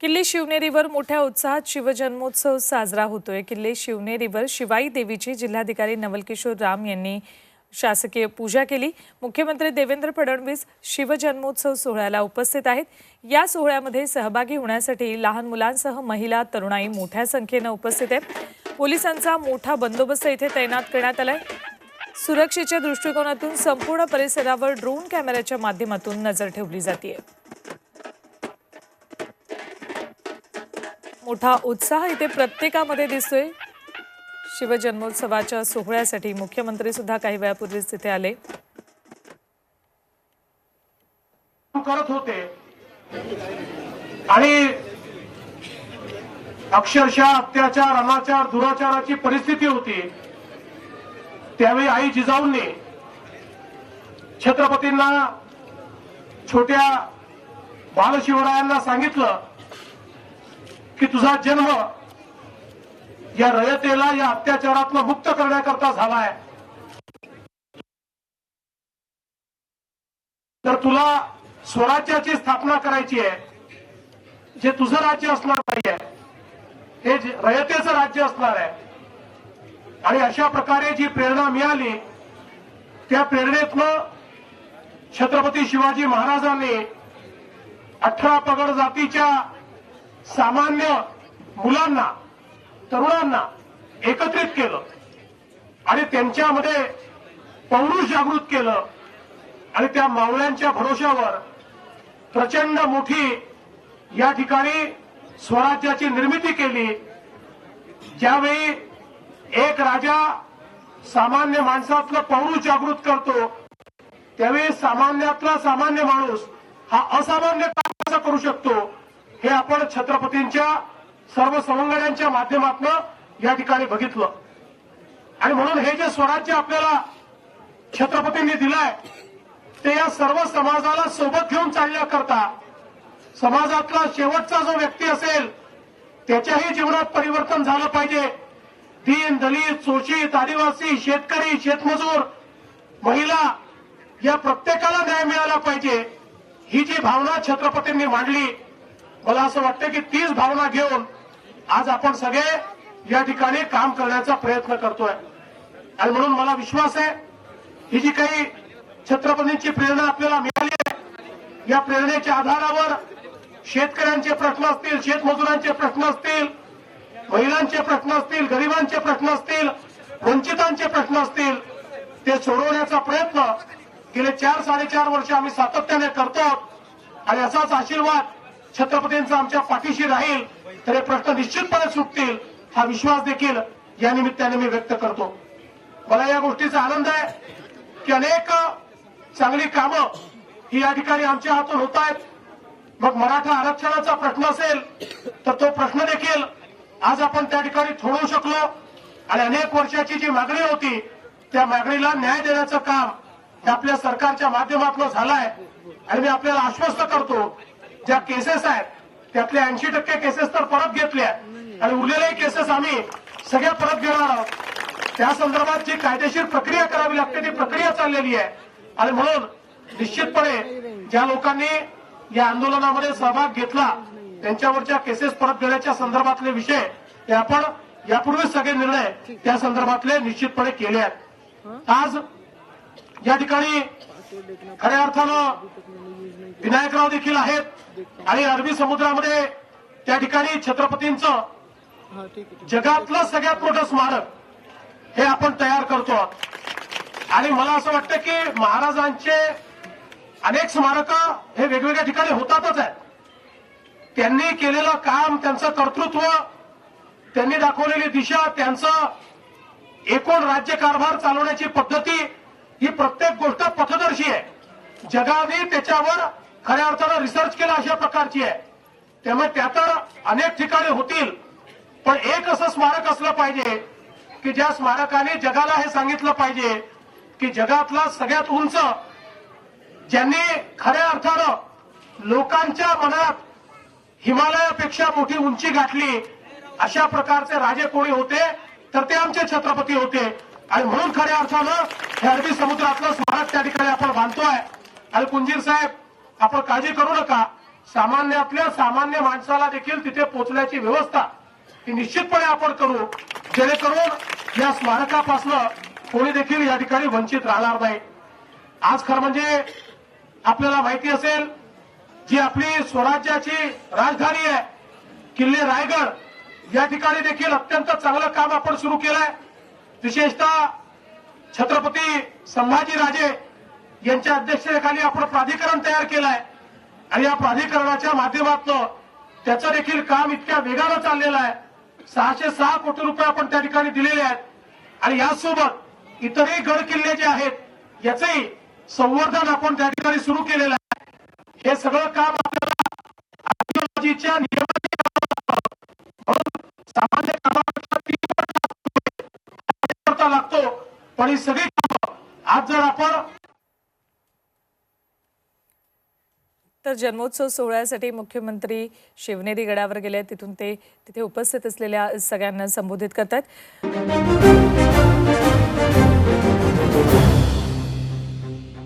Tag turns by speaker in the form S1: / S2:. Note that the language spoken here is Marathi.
S1: किल्ले शिवनेरीवर मोठ्या उत्साहात शिवजन्मोत्सव साजरा होतोय. किल्ले शिवनेरीवर शिवाई देवीची जिल्हाधिकारी नवलकिशोर राम यांनी शासकीय पूजा केली. मुख्यमंत्री देवेंद्र फडणवीस शिवजन्मोत्सव सोहळ्याला उपस्थित आहेत. या सोहळ्यामध्ये सहभागी होण्यासाठी लहान मुलांसह महिला तरुणाई मोठ्या संख्येनं उपस्थित आहेत. पोलिसांचा मोठा बंदोबस्त इथे तैनात करण्यात आलाय. सुरक्षेच्या दृष्टिकोनातून संपूर्ण परिसरावर ड्रोन कॅमेऱ्याच्या माध्यमातून नजर ठेवली जाते मोठा उत्साह इथे प्रत्येकामध्ये दिसतोय. शिवजन्मोत्सवाच्या सोहळ्यासाठी मुख्यमंत्री सुद्धा काही वेळापूर्वीच तिथे आले.
S2: करत होते. आणि अक्षरशः अत्याचार अनाचार दुराचाराची परिस्थिती होती. त्यावेळी आई जिजाऊंनी छत्रपतींना छोट्या बालशिवरायांना सांगितलं की तुझा जन्म या रयतेला या अत्याचारातनं मुक्त करण्याकरता झालाय. तर तुला स्वराज्याची स्थापना करायची आहे. जे तुझं राज्य असणार नाहीये हे रयतेचं राज्य असणार आहे. आणि अशा प्रकारे जी प्रेरणा मिळाली त्या प्रेरणेतनं छत्रपती शिवाजी महाराजांनी अठरा पगड जातीच्या सामान्य मुलांना तरुणांना एकत्रित केलं आणि त्यांच्यामध्ये पौरुष जागृत केलं आणि त्या मावळ्यांच्या भरोश्यावर प्रचंड मोठी या ठिकाणी स्वराज्याची निर्मिती केली. ज्यावेळी एक राजा सामान्य माणसातलं पौरुष जागृत करतो त्यावेळी सामान्यातला सामान्य माणूस हा असामान्य काम कसं करू शकतो? हे आपण छत्रपतींच्या सर्व सवंगड्यांच्या माध्यमातून या ठिकाणी बघितलं. आणि म्हणून हे जे स्वराज्य आपल्याला छत्रपतींनी दिलंय ते या सर्व समाजाला सोबत घेऊन चालण्याकरता समाजातला शेवटचा जो व्यक्ती असेल त्याच्याही जीवनात परिवर्तन झालं पाहिजे. दीन दलित शोषित आदिवासी शेतकरी शेतमजूर महिला या प्रत्येकाला न्याय मिळाला पाहिजे. ही जी भावना छत्रपतींनी मांडली मला असं वाटतं की तीच भावना घेऊन आज आपण सगळे या ठिकाणी काम करण्याचा प्रयत्न करतोय. आणि म्हणून मला विश्वास आहे ही जी काही छत्रपतींची प्रेरणा आपल्याला मिळाली आहे या प्रेरणेच्या आधारावर शेतकऱ्यांचे प्रश्न असतील शेतमजुरांचे प्रश्न असतील महिलांचे प्रश्न असतील गरिबांचे प्रश्न असतील वंचितांचे प्रश्न असतील ते सोडवण्याचा प्रयत्न गेले चार साडेचार वर्ष आम्ही सातत्याने करतो. आणि असाच आशीर्वाद छत्रपतींचा आमच्या पाठीशी राहील तर हे प्रश्न निश्चितपणे सुटतील हा विश्वास देखील या निमित्ताने मी व्यक्त करतो. मला या गोष्टीचा आनंद आहे की अनेक चांगली कामं ही या ठिकाणी आमच्या हातून होत आहेत. मग मराठा आरक्षणाचा प्रश्न असेल तर तो प्रश्न देखील आज आपण त्या ठिकाणी सोडवू शकलो. आणि अनेक वर्षाची जी मागणी होती त्या मागणीला न्याय देण्याचं काम आपल्या सरकारच्या माध्यमातून झालंय. आणि मी आपल्याला आश्वस्त करतो ज्या केसेस आहेत त्यातल्या ऐंशी टक्के केसेस तर परत घेतल्या आणि उरलेल्याही केसेस आम्ही सगळ्या परत घेणार आहोत. त्या संदर्भात जी कायदेशीर प्रक्रिया करावी लागते ती प्रक्रिया चाललेली आहे. आणि म्हणून निश्चितपणे ज्या लोकांनी या आंदोलनामध्ये सहभाग घेतला त्यांच्यावरच्या केसेस परत घेण्याच्या संदर्भातले विषय हे आपण यापूर्वीच सगळे निर्णय त्या संदर्भातले निश्चितपणे केले आहेत. आज या ठिकाणी खऱ्या अर्थानं विनायकराव देखील आहेत आणि अरबी समुद्रामध्ये त्या ठिकाणी छत्रपतींचं जगातलं सगळ्यात मोठं स्मारक हे आपण तयार करतो आहोत. आणि मला असं वाटतं की महाराजांचे अनेक स्मारक हे वेगवेगळ्या ठिकाणी होतातच आहेत त्यांनी केलेलं काम त्यांचं कर्तृत्व त्यांनी दाखवलेली दिशा त्यांचं एकूण राज्यकारभार चालवण्याची पद्धती ही प्रत्येक गोष्ट पथदर्शी आहे. जगाने त्याच्यावर खऱ्या अर्थानं रिसर्च केला अशा प्रकारची आहे. त्यामुळे त्या तर अनेक ठिकाणी होतील. पण एक असं स्मारक असलं पाहिजे की ज्या स्मारकाने जगाला हे सांगितलं पाहिजे की जगातला सगळ्यात उंच ज्यांनी खऱ्या अर्थानं लोकांच्या मनात हिमालयापेक्षा मोठी उंची गाठली अशा प्रकारचे राजे कोणी होते तर ते आमचे छत्रपती होते. आणि म्हणून खऱ्या अर्थानं हे अरबी समुद्रातलं स्मारक त्या ठिकाणी आपण बांधतोय. आणि कुंजीर साहेब आपण काळजी करू नका. सामान्यातल्या सामान्य माणसाला देखील तिथे पोहोचण्याची व्यवस्था ही निश्चितपणे आपण करू. जेणेकरून या स्मारकापासनं कोणी देखील या ठिकाणी वंचित राहणार नाही. आज खरं म्हणजे आपल्याला माहिती असेल जी आपली स्वराज्याची राजधानी आहे किल्ले रायगड या ठिकाणी देखील अत्यंत चांगलं काम आपण सुरू केलंय. विशेषतः छत्रपती संभाजीराजे यांच्या अध्यक्षतेखाली आपण प्राधिकरण तयार केलं आहे आणि या प्राधिकरणाच्या माध्यमातून त्याचं देखील काम इतक्या वेगानं चाललेलं आहे. सहाशे सहा कोटी रुपये आपण त्या ठिकाणी दिलेले आहेत. आणि यासोबत इतरही गड किल्ले जे आहेत याचंही संवर्धन आपण त्या ठिकाणी सुरू केलेलं आहे. हे सगळं काम आपल्याला आर्किओलॉजीच्या नियमाने
S1: जन्मोत्सव सोहळ्यासाठी मुख्यमंत्री शिवनेरी गडावर गेले. तिथून ते तिथे उपस्थित असलेल्या सगळ्यांना संबोधित करतात